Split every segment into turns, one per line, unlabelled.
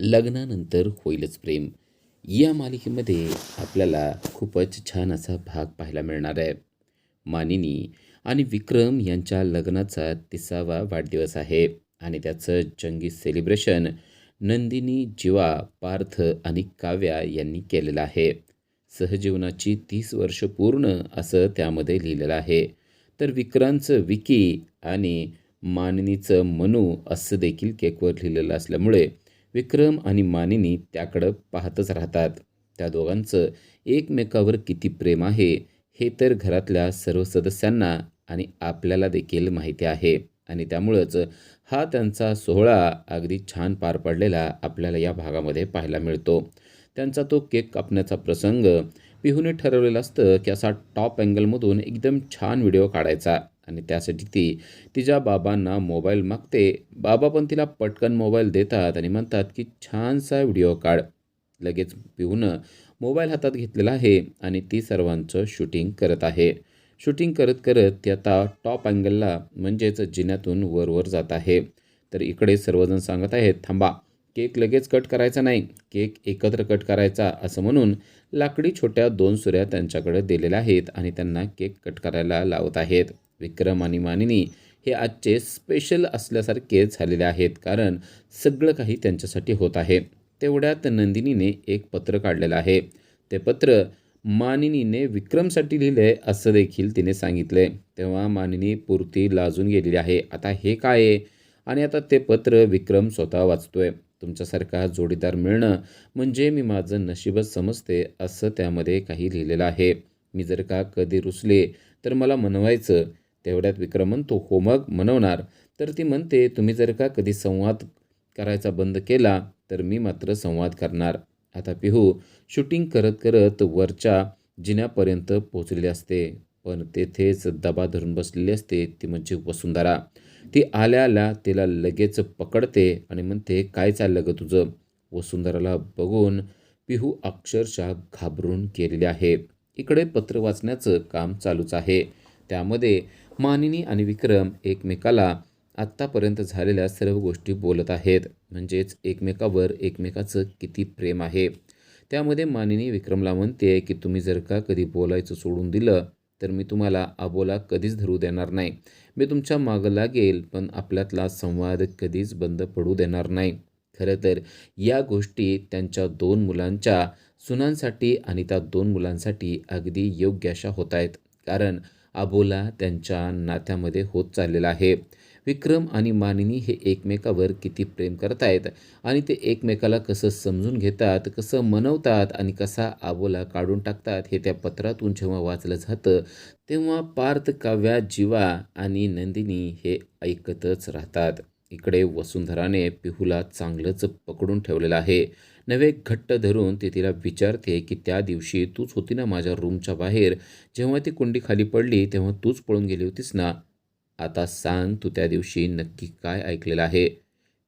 लग्नानंतर होईलच प्रेम. या मालिकेमध्ये आपल्याला खूपच छान असा भाग पाहायला मिळणार आहे. मानिनी आणि विक्रम यांच्या लग्नाचा तिसावा वाढदिवस आहे आणि त्याचं जंगी सेलिब्रेशन नंदिनी जीवा पार्थ आणि काव्या यांनी केलेलं आहे. सहजीवनाची तीस वर्ष पूर्ण असं त्यामध्ये लिहिलेलं आहे. तर विक्रांतचं विकी आणि मानिनीचं मनू असं देखील केकवर लिहिलेलं असल्यामुळे विक्रम आणि मानिनी त्याकडं पाहतच राहतात. त्या दोघांचं एकमेकावर किती प्रेम आहे हे तर घरातल्या सर्व सदस्यांना आणि आपल्याला देखील माहिती आहे. आणि त्यामुळंच हा त्यांचा सोहळा अगदी छान पार पडलेला आपल्याला या भागामध्ये पाहायला मिळतो. त्यांचा तो केक कापण्याचा प्रसंग पिहूने ठरवलेलं असतं की असा टॉप अँगलमधून एकदम छान व्हिडिओ काढायचा. आणि त्यासाठी ती तिच्या बाबांना मोबाईल मागते. बाबा पण तिला पटकन मोबाईल देतात आणि म्हणतात की छानसा व्हिडिओ काढ. लगेच पिऊन मोबाईल हातात घेतलेला आहे आणि ती सर्वांचं शूटिंग करत आहे. शूटिंग करत करत ती आता टॉप अँगलला म्हणजेच जिन्यातून वरवर जात आहे. तर इकडे सर्वजण सांगत आहेत थांबा केक लगेच कट करायचा नाही. केक एकत्र कट करायचा असं म्हणून लाकडी छोट्या दोन सुऱ्या त्यांच्याकडे दिलेल्या आहेत आणि त्यांना केक कट करायला लावत आहेत. विक्रम आणि मानिनी हे आजचे स्पेशल असल्यासारखे झालेले आहेत. कारण सगळं काही त्यांच्यासाठी होत आहे. तेवढ्यात नंदिनीने एक पत्र काढलेलं आहे. ते पत्र मानिनीने विक्रमसाठी लिहिलं असं देखील तिने सांगितलं. तेव्हा मानिनी पुरती लाजून गेलेली आहे. आता हे काय आहे? आणि आता ते पत्र विक्रम स्वतः वाचतोय. तुमच्यासारखा जोडीदार मिळणं म्हणजे मी माझं नशीबच समजते असं त्यामध्ये काही लिहिलेलं आहे. मी जर का कधी रुसले तर मला मनवायचं. तेवढ्यात विक्रम म्हणतो होमवर्क म्हणवणार मनवणार. तर ती म्हणते तुम्ही जर का कधी संवाद करायचा बंद केला तर मी मात्र संवाद करणार. आता पिहू शूटिंग करत करत वरच्या जिन्यापर्यंत पोचलेली असते. पण तेथेच दबा धरून बसलेली असते ती म्हणजे वसुंधरा. ती आल्या आल्या तिला लगेच पकडते आणि म्हणते काय चाललं ग तुझं? वसुंधराला बघून पिहू अक्षरशः घाबरून केलेले आहे. इकडे पत्र वाचण्याचं काम चालूच आहे. त्यामध्ये मानिनी आणि विक्रम एकमेकाला आत्तापर्यंत झालेल्या सर्व गोष्टी बोलत आहेत. म्हणजेच एकमेकावर एकमेकाचं किती प्रेम आहे. त्यामध्ये मानिनी विक्रमला म्हणते की तुम्ही जर का कधी बोलायचं सोडून दिलं तर मी तुम्हाला अबोला कधीच धरू देणार नाही. मी तुमच्या मागं लागेल पण आपल्यातला संवाद कधीच बंद पडू देणार नाही. खरं तर या गोष्टी त्यांच्या दोन मुलांच्या सुनांसाठी आणि त्या दोन मुलांसाठी अगदी योग्य अशा होत आहेत. कारण अबोला त्यांच्या नात्यामध्ये होत चाललेला आहे. विक्रम आणि मानिनी हे एकमेकावर किती प्रेम करतायत आणि ते एकमेकाला कसं समजून घेतात कसं मनवतात आणि कसा आबोला काढून टाकतात हे त्या पत्रातून जेव्हा वाचलं जातं तेव्हा पार्थ काव्या जीवा आणि नंदिनी हे ऐकतच राहतात. इकडे वसुंधराने पिहूला चांगलंच पकडून ठेवलेलं आहे. नवे घट्ट धरून ते तिला विचारते की त्या दिवशी तूच होती ना माझ्या रूमच्या बाहेर? जेव्हा ती कुंडी खाली पडली तेव्हा तूच पळून गेली होतीस ना? आता सांग तू त्या दिवशी नक्की काय ऐकलेलं आहे?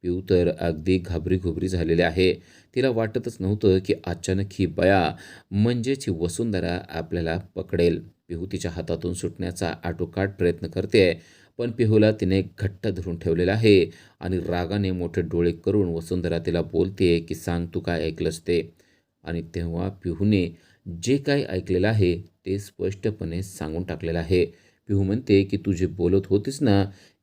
पिऊ तर अगदी घाबरी घुबरी झालेली आहे. तिला वाटतच नव्हतं की अचानक ही बया म्हणजेच ही वसुंधरा आपल्याला पकडेल. पिहू तिच्या हातातून सुटण्याचा आटोकाट प्रयत्न करते. पण पिहूला तिने घट्ट धरून ठेवलेला आहे आणि रागाने मोठे डोळे करून वसुंधरा तिला बोलते की सांग तू काय ऐकलंस ते? आणि तेव्हा पिहूने जे काय ऐकलेलं आहे ते स्पष्टपणे सांगून टाकलेलं आहे. पिहू म्हणते की तू जे बोलत होतीस ना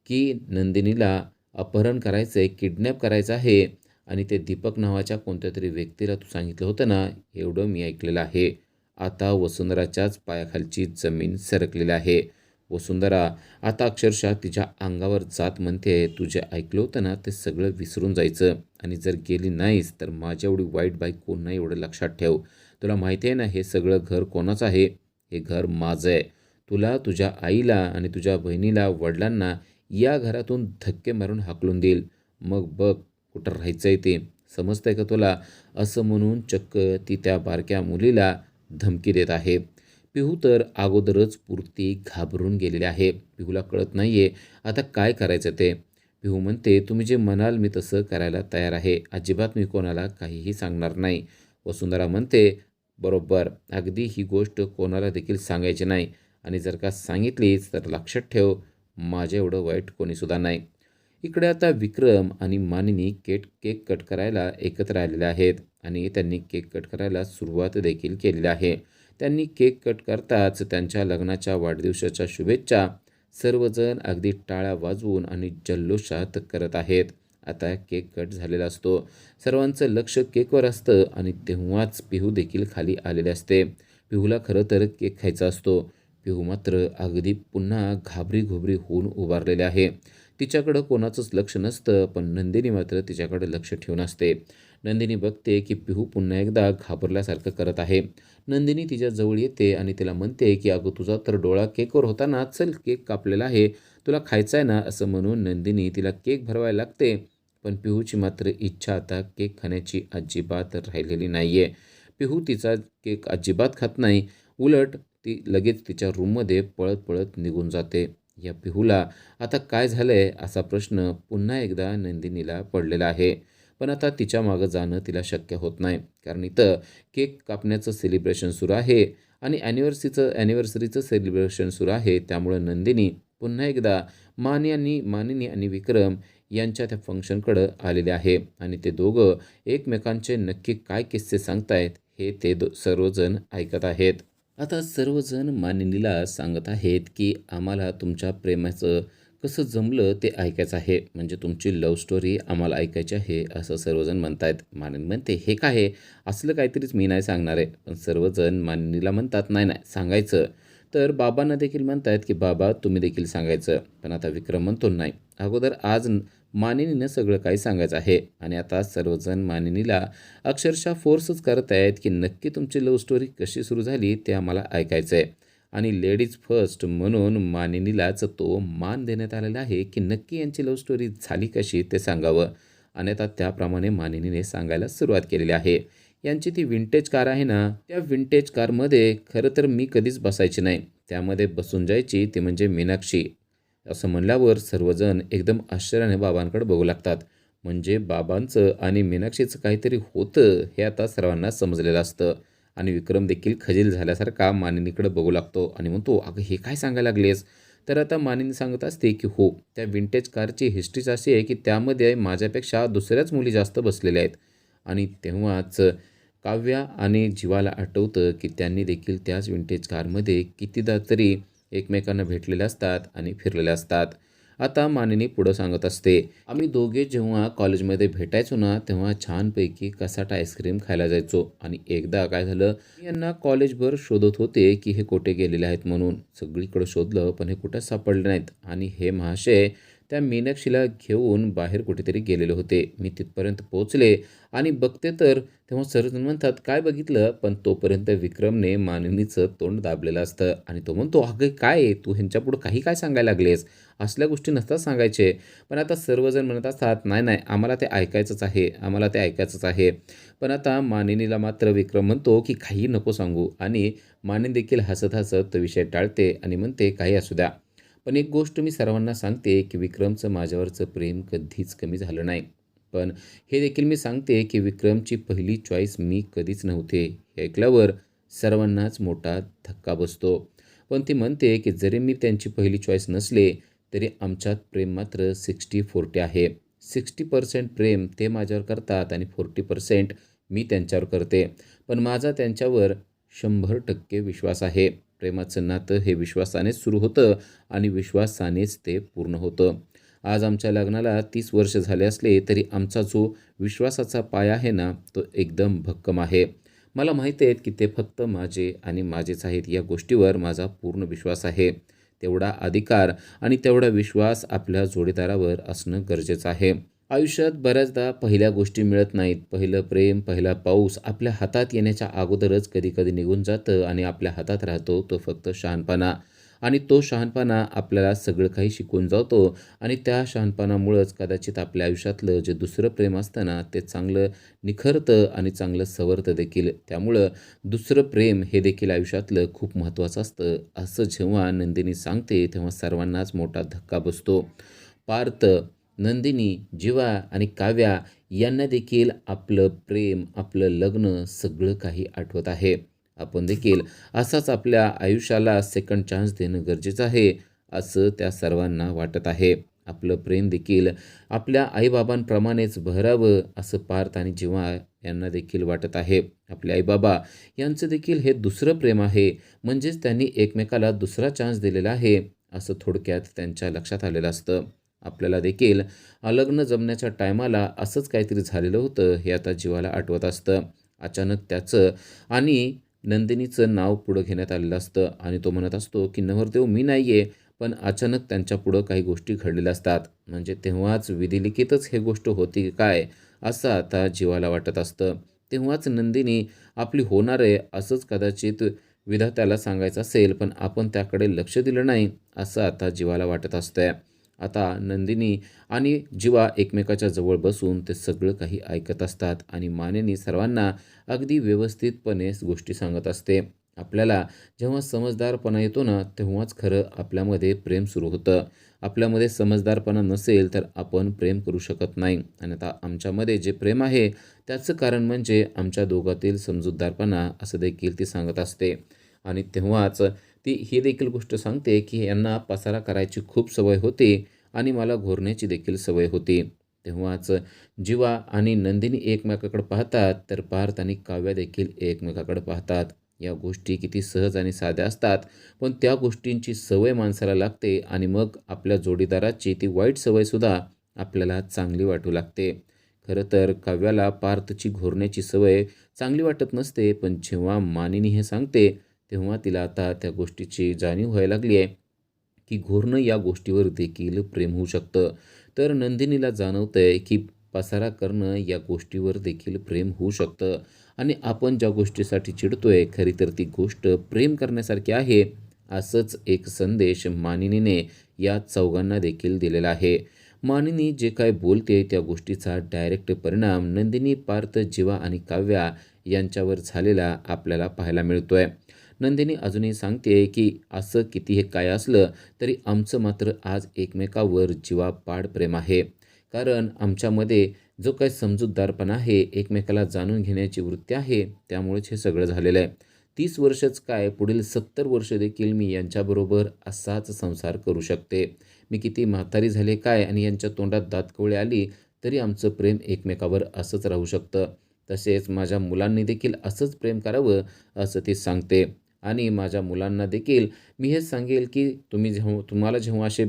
की नंदिनीला अपहरण करायचं आहे किडनॅप करायचं आहे आणि ते दीपक नावाच्या कोणत्या तरी व्यक्तीला तू सांगितलं होतं ना एवढं मी ऐकलेलं आहे. आता वसुंधराच्याच पायाखालची जमीन सरकलेली आहे. वसुंधरा आता अक्षरशः तिच्या अंगावर जात म्हणते तुझे ऐकलं होतं ना ते सगळं विसरून जायचं. आणि जर गेली नाहीस तर माझ्या एवढी वाईट बाईक कोण नाही एवढं लक्षात ठेव. तुला माहिती आहे ना हे सगळं घर कोणाचं आहे? हे घर माझं आहे. तुला तुझ्या आईला आणि तुझ्या बहिणीला वडिलांना या घरातून धक्के मारून हाकलून देईल. मग बघ कुठं राहायचं आहे ते. समजतंय का तुला? असं म्हणून चक्क ती त्या बारक्या मुलीला धमकी देत आहे. पिहू तर अगोदरच पुरती घाबरून गेलेली आहे. पिहूला कळत नाही आहे आता काय करायचं ते. पिहू म्हणते तुम्ही जे म्हणाल मी तसं करायला तयार आहे. अजिबात मी कोणाला काहीही सांगणार नाही. वसुंधरा म्हणते बरोबर अगदी ही गोष्ट कोणाला देखील सांगायची नाही. आणि जर का सांगितलीच तर लक्षात ठेव माझ्या एवढं वाईट कोणीसुद्धा नाही. इकडे आता विक्रम आणि मानिनी केट केक कट करायला एकत्र आलेले आहेत आणि त्यांनी केक कट करायला सुरुवात देखील केलेली आहे. त्यांनी केक कट करताच त्यांच्या लग्नाच्या वाढदिवसाच्या शुभेच्छा सर्वजण अगदी टाळ्या वाजवून आणि जल्लोषात करत आहेत. आता केक कट झालेला असतो. सर्वांचं लक्ष केकवर असतं आणि तेव्हाच पिहू देखील खाली आलेले असते. पिहूला खरं तर केक खायचा असतो. पिहू मात्र अगदी पुन्हा घाबरी घोबरी होऊन उभारलेले आहे. तिच्याकडं कोणाचंच लक्ष नसतं पण नंदिनी मात्र तिच्याकडे लक्ष ठेवून असते. नंदिनी बघते की पिहू पुन्हा एकदा घाबरल्यासारखं करत आहे. नंदिनी तिच्याजवळ येते आणि तिला म्हणते की अगं तुझा तर डोळा केकवर होता ना चल केक कापलेला आहे. तुला खायचा आहे ना? असं म्हणून नंदिनी तिला केक भरवायला लागते. पण पिहूची मात्र इच्छा आता केक खाण्याची अजिबात राहिलेली नाही आहे पिहू तिचा केक अजिबात खात नाही. उलट ती लगेच तिच्या रूममध्ये पळत पळत निघून जाते. या पिहूला आता काय झालं आहे असा प्रश्न पुन्हा एकदा नंदिनीला पडलेला आहे. पण आता तिच्या मागं जाणं तिला शक्य होत नाही. कारण इथं केक कापण्याचं सेलिब्रेशन सुरू आहे आणि ॲनिव्हर्सरीचं ॲनिव्हर्सरीचं सेलिब्रेशन सुरू आहे. त्यामुळं नंदिनी पुन्हा एकदा मानी आणि मानिनी आणि विक्रम यांच्या त्या फंक्शनकडं आलेले आहे. आणि ते दोघं एकमेकांचे नक्की काय किस्से सांगतायत हे ते दो सर्वजण ऐकत आहेत. आता सर्वजण मानिनीला सांगत आहेत की आम्हाला तुमच्या प्रेमाचं कसं जमलं ते ऐकायचं आहे. म्हणजे तुमची लव्ह स्टोरी आम्हाला ऐकायची आहे असं सर्वजण म्हणतायत. मानिनी म्हणते हे काय आहे? असलं काहीतरीच मी नाही सांगणार आहे. पण सर्वजण मानिनीला म्हणतात नाही नाही सांगायचं. तर बाबांना देखील म्हणतायत की बाबा तुम्ही देखील सांगायचं. पण आता विक्रम म्हणतो नाही. अगोदर आज मानिनीनं सगळं काही सांगायचं आहे. आणि आता सर्वजण मानिनीला अक्षरशः फोर्सच करत आहेत की नक्की तुमची लव्ह स्टोरी कशी सुरू झाली ते आम्हाला ऐकायचं आहे आणि लेडीज फर्स्ट म्हणून मानिनीलाच तो मान देण्यात आलेला आहे की नक्की यांची लव्ह स्टोरी झाली कशी ते सांगावं. आणि आता त्याप्रमाणे मानिनीने सांगायला सुरुवात केलेली आहे. यांची ती विंटेज कार आहे ना त्या विंटेज कारमध्ये खरं तर मी कधीच बसायची नाही. त्यामध्ये बसून जायची ती म्हणजे मीनाक्षी. असं म्हणल्यावर सर्वजण एकदम आश्चर्याने बाबांकडे बघू लागतात. म्हणजे बाबांचं आणि मीनाक्षीचं काहीतरी होतं हे आता सर्वांना समजलेलं असतं. आणि विक्रम देखील खजील झाल्यासारखा मानिनीकडे बघू लागतो आणि म्हणतो अगं हे काय सांगायला लागलेस? तर आता मानिनी सांगत असते की हो त्या विंटेज कारची हिस्ट्रीच अशी आहे की त्यामध्ये माझ्यापेक्षा दुसऱ्याच मुली जास्त बसलेल्या आहेत. आणि तेव्हाच काव्या आणि जीवाला आठवतं की त्यांनी देखील त्याच विंटेज कारमध्ये कितीदा तरी एकमेकांना भेटलेले असतात आणि फिरलेले असतात. आता मानिनी पुढं सांगत असते आम्ही दोघे जेव्हा कॉलेजमध्ये भेटायचो ना तेव्हा छानपैकी कसाटा आईस्क्रीम खायला जायचो. आणि एकदा काय झालं यांना कॉलेजभर शोधत होते की हे कुठे गेलेले आहेत म्हणून. सगळीकडे शोधलं पण हे कुठं सापडले नाहीत. आणि हे महाशय त्या मीनाक्षीला घेऊन बाहेर कुठेतरी गेलेले होते. मी तिथपर्यंत पोहोचले आणि बघते तर तेव्हा सर्वजण म्हणतात काय बघितलं? पण तोपर्यंत विक्रमने मानिनीचं तोंड दाबलेलं असतं आणि तो म्हणतो अगं काय? तू ह्यांच्यापुढं काही काय सांगायला लागलेस? असल्या गोष्टी नसतात सांगायचे. पण आता सर्वजण म्हणत असतात नाही नाही आम्हाला ते ऐकायचंच आहे आम्हाला ते ऐकायचंच आहे. पण आता मानिनीला मात्र विक्रम म्हणतो की काही नको सांगू. आणि मानिनी देखील हसत हसत तो विषय टाळते आणि म्हणते काही असू द्या. पण एक गोष्ट मी सर्वांना सांगते की विक्रमचं माझ्यावरचं प्रेम कधीच कमी झालं नाही. पण हे देखील मी सांगते की विक्रमची पहिली चॉईस मी कधीच नव्हते. हे ऐकल्यावर सर्वांनाच मोठा धक्का बसतो. पण ती म्हणते की जरी मी त्यांची पहिली चॉईस नसले तरी आमच्यात प्रेम मात्र सिक्स्टी फोर्टी आहे. सिक्स्टी पर्सेंट प्रेम ते माझ्यावर करतात आणि फोर्टी पर्सेंट मी त्यांच्यावर करते. पण माझा त्यांच्यावर शंभर टक्के विश्वास आहे. प्रेमाचं नातं हे विश्वासानेच सुरू होतं आणि विश्वासानेच ते पूर्ण होतं. आज आमच्या लग्नाला तीस वर्ष झाले असले तरी आमचा जो विश्वासाचा पाया आहे ना तो एकदम भक्कम आहे. मला माहिती आहेत की ते फक्त माझे आणि माझेच आहेत या गोष्टीवर माझा पूर्ण विश्वास आहे. तेवढा अधिकार आणि तेवढा विश्वास आपल्या जोडीदारावर असणं गरजेचं आहे. आयुष्यात बऱ्याचदा पहिल्या गोष्टी मिळत नाहीत. पहिलं प्रेम पहिला पाऊस आपल्या हातात येण्याच्या अगोदरच कधीकधी निघून जातं आणि आपल्या हातात राहतो तो फक्त शहाणपणा. आणि तो शहाणपणा आपल्याला सगळं काही शिकून जातो आणि त्या शहाणपणामुळंच कदाचित आपल्या आयुष्यातलं जे दुसरं प्रेम असतं ना ते चांगलं निखरतं आणि चांगलं सवरतं देखील. त्यामुळं दुसरं प्रेम हे देखील आयुष्यातलं खूप महत्त्वाचं असतं. असं जेव्हा नंदिनी सांगते तेव्हा सर्वांनाच मोठा धक्का बसतो. पार्थ नंदिनी जीवा आणि काव्या यांना देखील आपलं प्रेम आपलं लग्न सगळं काही आठवत आहे. आपण देखील असाच आपल्या आयुष्याला सेकंड चान्स देणं गरजेचं आहे असं त्या सर्वांना वाटत आहे. आपलं प्रेम देखील आपल्या आईबाबांप्रमाणेच भरावं असं पार्थ आणि जीवा यांना देखील वाटत आहे. आपले आईबाबा यांचं देखील हे दुसरं प्रेम आहे म्हणजेच त्यांनी एकमेकाला दुसरा चान्स दिलेला आहे असं थोडक्यात त्यांच्या लक्षात आलेलं असतं. आपल्याला देखील लग्न जमण्याच्या टायमाला असंच काहीतरी झालेलं होतं हे आता जीवाला आठवत असतं. अचानक त्याचं आणि नंदिनीचं नाव पुढं घेण्यात आलेलं असतं आणि तो म्हणत असतो की नवरदेव मी नाही आहे पण अचानक त्यांच्या पुढं काही गोष्टी घडलेल्या असतात. म्हणजे तेव्हाच विधिलिखितच हे गोष्ट होती काय असं आता जीवाला वाटत असतं. तेव्हाच नंदिनी आपली होणार आहे असंच कदाचित विधात्याला सांगायचं असेल पण आपण त्याकडे लक्ष दिलं नाही असं आता जीवाला वाटत असतं आता नंदिनी आणि जीवा एकमेकाच्या जवळ बसून ते सगळं काही ऐकत असतात आणि मानेनी सर्वांना अगदी व्यवस्थितपणे गोष्टी सांगत असते. आपल्याला जेव्हा समजदारपणा येतो ना तेव्हाच खरं आपल्यामध्ये प्रेम सुरू होतं. आपल्यामध्ये समजदारपणा नसेल तर आपण प्रेम करू शकत नाही. आणि आता आमच्यामध्ये जे प्रेम आहे त्याचं कारण म्हणजे आमच्या दोघातील समजूतदारपणा असं देखील ती सांगत असते. आणि तेव्हाच ती ही देखील गोष्ट सांगते की यांना पसारा करायची खूप सवय होती आणि मला घोरण्याची देखील सवय होती. तेव्हाच जीवा आणि नंदिनी एकमेकाकडे पाहतात तर पार्थ आणि काव्या देखील एकमेकाकडे पाहतात. या गोष्टी किती सहज आणि साध्या असतात पण त्या गोष्टींची सवय माणसाला लागते आणि मग आपल्या जोडीदाराची ती वाईट सवयसुद्धा आपल्याला चांगली वाटू लागते. खरं तर काव्याला पार्थची घोरण्याची सवय चांगली वाटत नसते पण जेव्हा मानिनी हे सांगते तेव्हा तिला आता त्या गोष्टीची जाणीव व्हायला लागली आहे की घोरणं या गोष्टीवर देखील प्रेम होऊ शकतं. तर नंदिनीला जाणवतं आहे की पसारा करणं या गोष्टीवर देखील प्रेम होऊ शकतं. आणि आपण ज्या गोष्टीसाठी चिडतोय खरी तर ती गोष्ट प्रेम करण्यासारखी आहे असंच एक संदेश मानिनीने या चौघांना देखील दिलेला आहे. मानिनी जे काय बोलते त्या गोष्टीचा डायरेक्ट परिणाम नंदिनी पार्थ जीवा आणि काव्या यांच्यावर झालेला आपल्याला पाहायला मिळतोय. नंदिनी अजूनही सांगते की असं किती हे काय असलं तरी आमचं मात्र आज एकमेकावर जीवापाड प्रेम आहे. कारण आमच्यामध्ये जो काही समजूतदारपणा आहे एकमेकाला जाणून घेण्याची वृत्ती आहे त्यामुळेच हे सगळं झालेलं आहे. तीस वर्षच काय पुढील सत्तर वर्ष देखील मी यांच्याबरोबर असाच संसार करू शकते. मी किती म्हातारी झाले काय आणि यांच्या तोंडात दातकवळी आली तरी आमचं प्रेम एकमेकावर असंच राहू शकतं. तसेच माझ्या मुलांनी देखील असंच प्रेम करावं असं ती सांगते. आणि माझ्या मुलांना देखील मी हेच सांगेल की तुम्ही जेव्हा तुम्हाला जेव्हा असे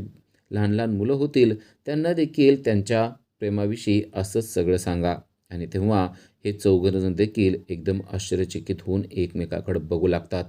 लहान लहान मुलं होतील त्यांना देखील त्यांच्या प्रेमाविषयी असंच सगळं सांगा. आणि तेव्हा हे चौघजण देखील एकदम आश्चर्यचकित होऊन एकमेकाकडे बघू लागतात.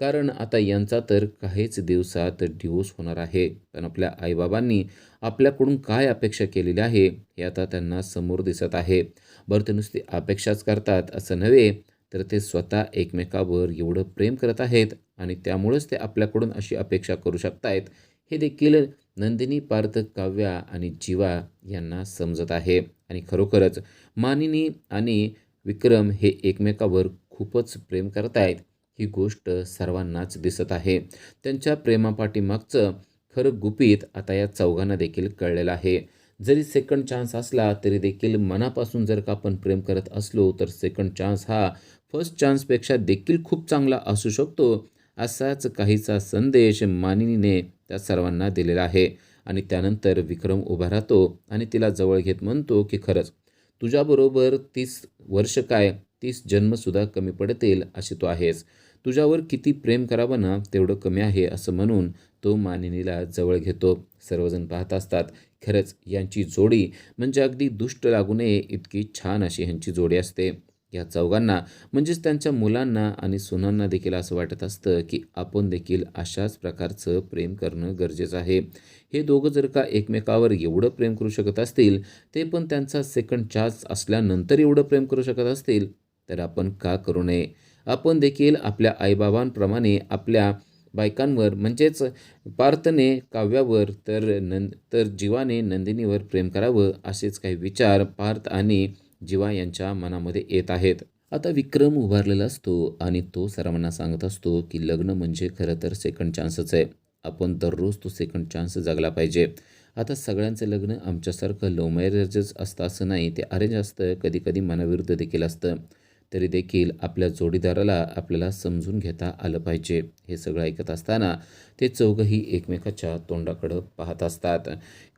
कारण आता यांचा तर काहीच दिवसात डिवोर्स होणार आहे. पण आपल्या आईबाबांनी आपल्याकडून काय अपेक्षा केलेली आहे हे आता त्यांना समोर दिसत आहे. बरं ते नुसती अपेक्षाच करतात असं नव्हे तर ते स्वतः एकमेकावर एवढं प्रेम करत आहेत आणि त्यामुळंच ते आपल्याकडून अशी अपेक्षा करू शकतायत हे देखील नंदिनी पार्थ काव्या आणि जीवा यांना समजत आहे. आणि खरोखरच मानिनी आणि विक्रम हे एकमेकावर खूपच प्रेम करतायत ही गोष्ट सर्वांनाच दिसत आहे. त्यांच्या प्रेमापाठीमागचं खरं गुपित आता या चौघांना देखील कळलेलं आहे. जरी सेकंड चान्स असला तरी देखील मनापासून जर का आपण प्रेम करत असलो तर सेकंड चान्स हा फर्स्ट चान्सपेक्षा देखील खूप चांगला असू शकतो असाच काहीचा संदेश मानिनीने त्या सर्वांना दिलेला आहे. आणि त्यानंतर विक्रम उभा राहतो आणि तिला जवळ घेत म्हणतो की खरंच तुझ्याबरोबर तीस वर्ष काय तीस जन्मसुद्धा कमी पडतील अशी तो आहेस. तुझ्यावर किती प्रेम करावं ना तेवढं कमी आहे असं म्हणून तो मानिनीला जवळ घेतो. सर्वजण पाहत असतात खरंच यांची जोडी म्हणजे अगदी दुष्ट लागू नये इतकी छान अशी ह्यांची जोडी असते. या चौघांना म्हणजेच त्यांच्या मुलांना आणि सुनांना देखील असं वाटत असतं की आपण देखील अशाच प्रकारचं प्रेम करणं गरजेचं आहे. हे दोघं जर का एकमेकावर एवढं प्रेम करू शकत असतील ते पण त्यांचा सेकंड चान्स असल्यानंतर एवढं प्रेम करू शकत असतील तर आपण का करू नये? आपण देखील आपल्या आईबाबांप्रमाणे आपल्या बायकांवर म्हणजेच पार्थने काव्यावर तर नंद तर जीवाने नंदिनीवर प्रेम करावं असेच काही विचार पार्थ आणि जीवा यांच्या मनामध्ये येत आहेत. आता विक्रम उभारलेला असतो आणि तो सर्वांना सांगत असतो की लग्न म्हणजे खरं तर सेकंड चान्सच आहे. आपण दररोज तो सेकंड चान्स जगला पाहिजे. आता सगळ्यांचं लग्न आमच्यासारखं लव्ह मॅरेजच असतं असं नाही. ते अरेंज असतं कधी कधी मनाविरुद्ध देखील असतं. तरी देखील आपल्या जोडीदाराला आपल्याला समजून घेता आलं पाहिजे. हे सगळं ऐकत असताना ते चौघंही एकमेकाच्या तोंडाकडं पाहत असतात.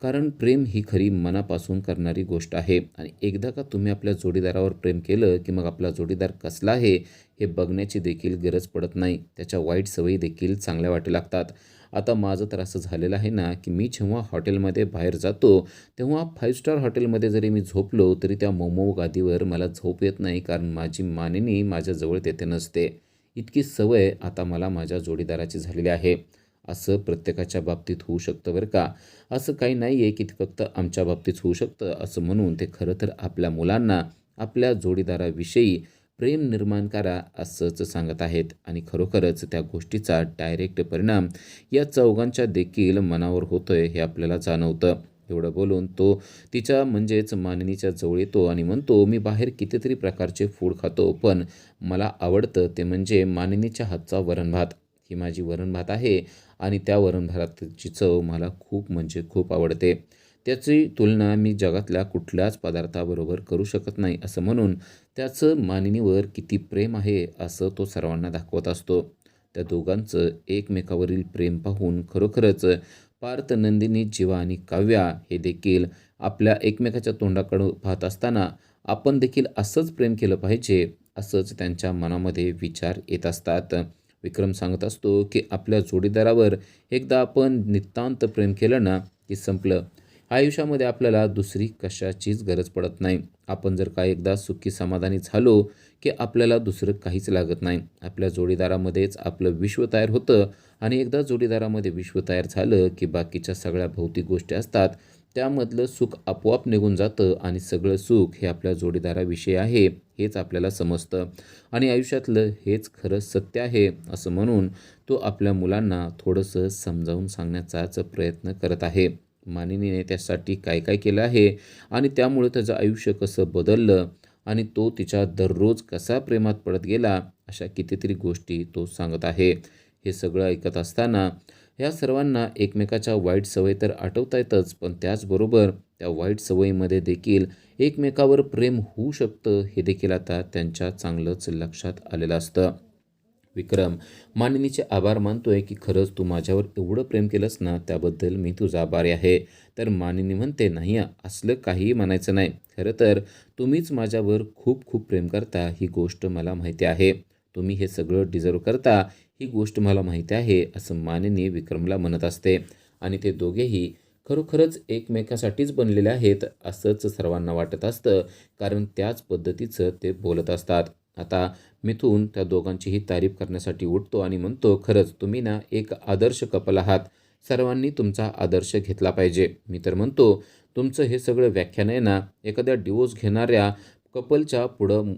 कारण प्रेम ही खरी मनापासून करणारी गोष्ट आहे. आणि एकदा का तुम्ही आपल्या जोडीदारावर प्रेम केलं की मग आपला जोडीदार कसला आहे हे बघण्याची देखील गरज पडत नाही. त्याच्या वाईट सवयी देखील चांगल्या वाटू लागतात. आता माझं तर असं झालेलं आहे ना की मी जेव्हा हॉटेलमध्ये बाहेर जातो तेव्हा फाईव्ह स्टार हॉटेलमध्ये जरी मी झोपलो तरी त्या मोमो गादीवर मला झोप येत नाही कारण माझी मानिनी माझ्याजवळ तेथे नसते. इतकी सवय आता मला माझ्या जोडीदाराची झालेली आहे. असं प्रत्येकाच्या बाबतीत होऊ शकतं बरं का? असं काही नाही आहे की फक्त आमच्या बाबतीत होऊ शकतं असं म्हणून ते खरं तर आपल्या मुलांना आपल्या जोडीदाराविषयी प्रेम निर्माण करा असंच सांगत आहेत. आणि खरोखरच त्या गोष्टीचा डायरेक्ट परिणाम या चौघांच्या देखील मनावर होतोय हे आपल्याला जाणवतं. एवढं बोलून तो तिच्या म्हणजेच मानिनीच्या जवळ येतो आणि म्हणतो मी बाहेर कितीतरी प्रकारचे फूड खातो पण मला आवडतं ते म्हणजे मानिनीच्या हातचा वरण भात ही माझी वरण भात आहे आणि त्या वरण भाताची चव मला खूप म्हणजे खूप आवडते. त्याची तुलना मी जगातल्या कुठल्याच पदार्थाबरोबर करू शकत नाही असं म्हणून त्याचं मानिनीवर किती प्रेम आहे असं तो सर्वांना दाखवत असतो. त्या दोघांचं एकमेकावरील प्रेम पाहून खरोखरच पार्थ नंदिनी जीवा आणि काव्या हे देखील आपल्या एकमेकाच्या तोंडाकडं पाहत असताना आपण देखील असंच प्रेम केलं पाहिजे असंच त्यांच्या मनामध्ये विचार येत असतात. विक्रम सांगत असतो की आपल्या जोडीदारावर एकदा आपण नितांत प्रेम केलं ना की संपलं. आयुष्यामध्ये आपल्याला दुसरी कशाचीच गरज पडत नाही. आपण जर का एकदा सुखी समाधानी झालो की आपल्याला दुसरं काहीच लागत नाही. आपल्या जोडीदारामध्येच आपलं विश्व तयार होतं आणि एकदा जोडीदारामध्ये विश्व तयार झालं की बाकीच्या सगळ्या भौतिक गोष्टी असतात त्यामधलं सुख आपोआप निघून जातं आणि सगळं सुख हे आपल्या जोडीदाराविषयी आहे हेच आपल्याला समजतं. आणि आयुष्यातलं हेच खरं सत्य आहे असं म्हणून तो आपल्या मुलांना थोडंसं समजावून सांगण्याचाच प्रयत्न करत आहे. मानिनीने त्यासाठी काय काय केलं आहे आणि त्यामुळे त्याचं आयुष्य कसं बदललं आणि तो तिच्या दररोज कसा प्रेमात पडत गेला अशा कितीतरी गोष्टी तो सांगत आहे. हे सगळं ऐकत असताना ह्या सर्वांना एकमेकाच्या वाईट सवयी तर आठवता येतच पण त्याचबरोबर त्या वाईट सवयीमध्ये देखील एकमेकावर प्रेम होऊ शकतं हे देखील आता त्यांच्या चांगलंच लक्षात आलेलं असतं. विक्रम. मानिनीचे आभार मानतोय की खरंच तू माझ्यावर एवढं प्रेम केलंस ना त्याबद्दल मी तुझा आभारी आहे. तर मानिनी म्हणते नाही असलं काहीही म्हणायचं नाही. खरं तर तुम्हीच माझ्यावर खूप खूप प्रेम करता ही गोष्ट मला माहिती आहे. तुम्ही हे सगळं डिझर्व करता ही गोष्ट मला माहिती आहे असं मानिनी विक्रमला म्हणत असते. आणि ते दोघेही खरोखरच एकमेकासाठीच बनलेले आहेत असंच सर्वांना वाटत असतं. कारण त्याच पद्धतीचं ते बोलत असतात. आता मिथून त्या दोघांचीही तारीफ करण्यासाठी उठतो आणि म्हणतो खरंच तुम्ही ना एक आदर्श कपल आहात. सर्वांनी तुमचा आदर्श घेतला पाहिजे. मी तर म्हणतो तुमचं हे सगळं व्याख्यान आहे ना एखाद्या डिवोर्स घेणाऱ्या कपलच्या पुढं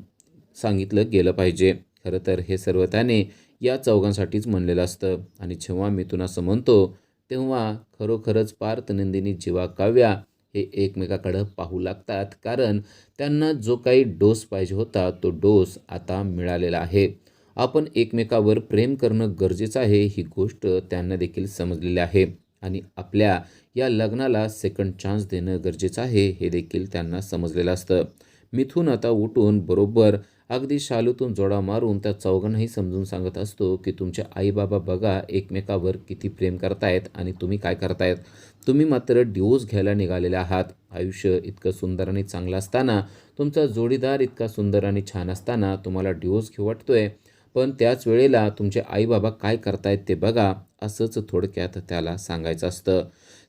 सांगितलं गेलं पाहिजे. खरं तर हे सर्व त्याने या चौघांसाठीच म्हणलेलं असतं. आणि जेव्हा मिथून असं म्हणतो तेव्हा खरोखरच पार्थनंदिनी जीवा काव्या हे एकमेकाकडं पाहू लागतात. कारण त्यांना जो काही डोस पाहिजे होता तो डोस आता मिळालेला आहे. आपण एकमेकावर प्रेम करणं गरजेचं आहे ही गोष्ट त्यांना देखील समजलेली आहे. आणि आपल्या या लग्नाला सेकंड चान्स देणं गरजेचं आहे हे देखील त्यांना समजलेलं असतं. मिथून आता उठून बरोबर अगदी शालूतून जोडा मारून त्या चौघांनाही समजून सांगत असतो की तुमचे आई बाबा बघा एकमेकावर किती प्रेम करतायत आणि तुम्ही काय करतायत? तुम्ही मात्र डिवोर्स घ्यायला निघालेले आहात. आयुष्य इतकं सुंदर आणि चांगलं असताना तुमचा जोडीदार इतका सुंदर आणि छान असताना तुम्हाला डिवोर्स घेऊ वाटतोय. पण त्याच वेळेला तुमचे आई बाबा काय करतायत ते बघा असंच थोडक्यात त्याला सांगायचं असतं.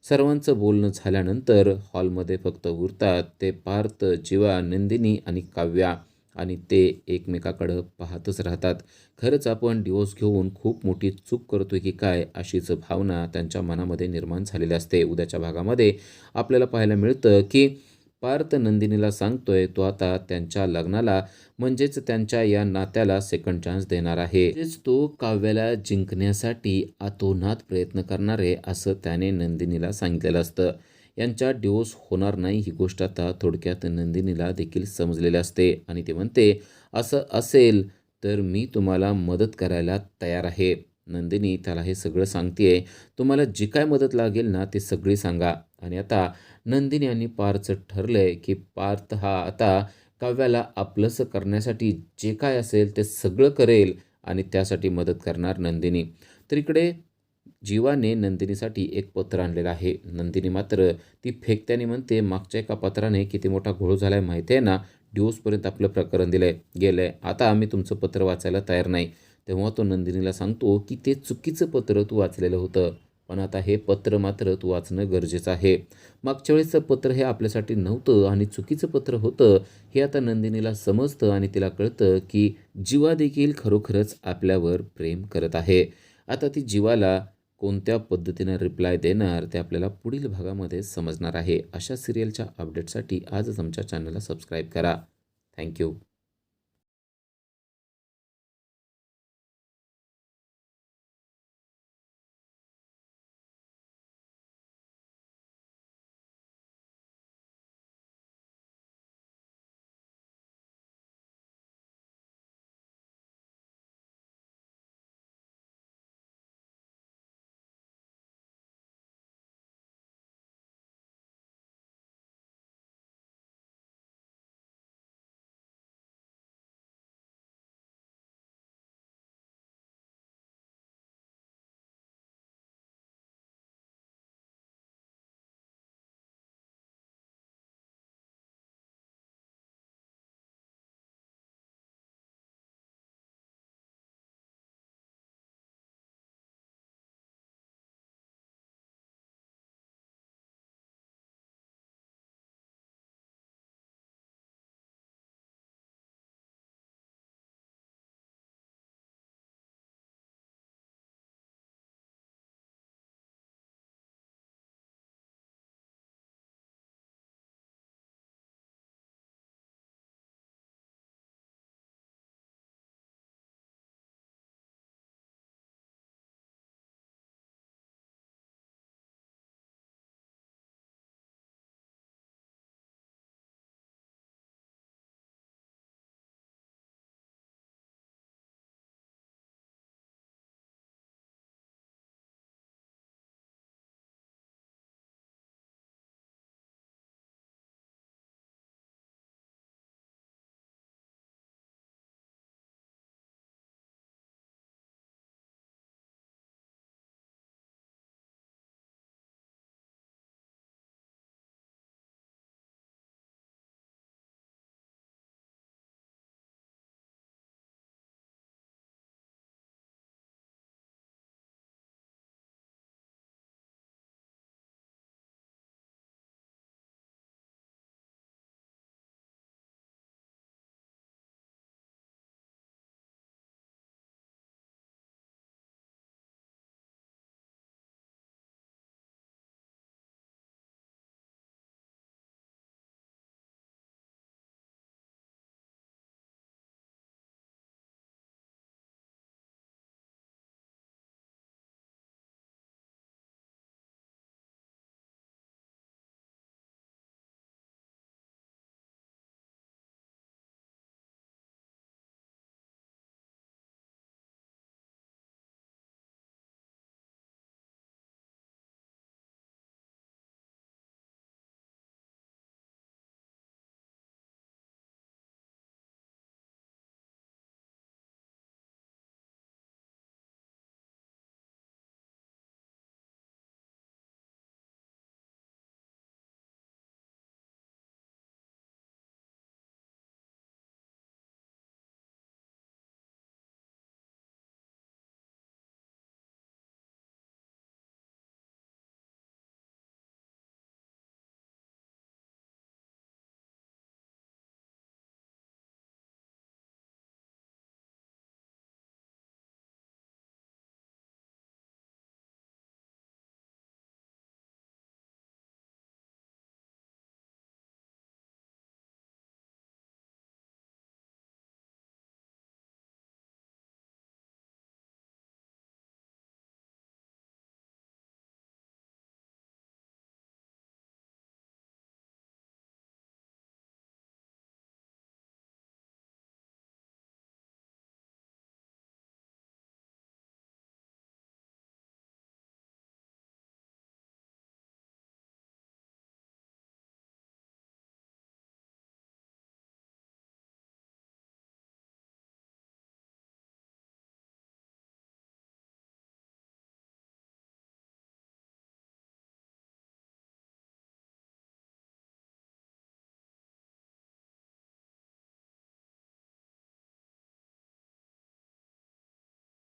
सर्वांचं बोलणं झाल्यानंतर हॉलमध्ये फक्त उरतात ते पार्थ जीवा नंदिनी आणि काव्या. आणि ते एकमेकाकडं पाहतच राहतात. खरंच आपण डिवोर्स घेऊन खूप मोठी चूक करतोय की काय अशीच भावना त्यांच्या मनामध्ये निर्माण झालेली असते. उद्याच्या भागामध्ये आपल्याला पाहायला मिळतं की पार्थ नंदिनीला सांगतोय तो आता त्यांच्या लग्नाला म्हणजेच त्यांच्या या नात्याला सेकंड चान्स देणार आहे. म्हणजेच तो काव्याला जिंकण्यासाठी आतोनात प्रयत्न करणार आहे असं त्याने नंदिनीला सांगितलेलं असतं. यांच्या डिवोर्स होणार नाही ही गोष्ट आता थोडक्यात नंदिनीला देखील समजलेली असते. आणि ते म्हणते असं असेल तर मी तुम्हाला मदत करायला तयार आहे. नंदिनी त्याला हे सगळं सांगते तुम्हाला जी काय मदत लागेल ना ती सगळी सांगा. आणि आता नंदिनी आणि पार्थचं ठरलं आहे की पार्थ हा आता काव्याला आपलंसं करण्यासाठी जे काय असेल ते सगळं करेल आणि त्यासाठी मदत करणार नंदिनी. तर इकडे जीवाने नंदिनीसाठी एक पत्र आणलेलं आहे. नंदिनी मात्र ती फेकत्याने म्हणते मागच्या एका पत्राने किती मोठा घोळ झाला आहे माहिती आहे ना डिवोर्सपर्यंत आपलं प्रकरण दिलं आहे गेलं आहे आता आम्ही तुमचं पत्र वाचायला तयार नाही. तेव्हा तो नंदिनीला सांगतो की ते चुकीचं पत्र तू वाचलेलं होतं पण आता हे पत्र मात्र तू वाचणं गरजेचं आहे. मागच्या वेळेचं पत्र हे आपल्यासाठी नव्हतं आणि चुकीचं पत्र होतं हे आता नंदिनीला समजतं आणि तिला कळतं की जीवा देखील खरोखरच आपल्यावर प्रेम करत आहे. आता ती जीवाला कोणत्या पद्धतीनं रिप्लाय देणार ते आपल्याला पुढील भागामध्ये समजणार आहे. अशा सिरियलच्या अपडेटसाठी आजच आमच्या चॅनलला सबस्क्राईब करा. थँक्यू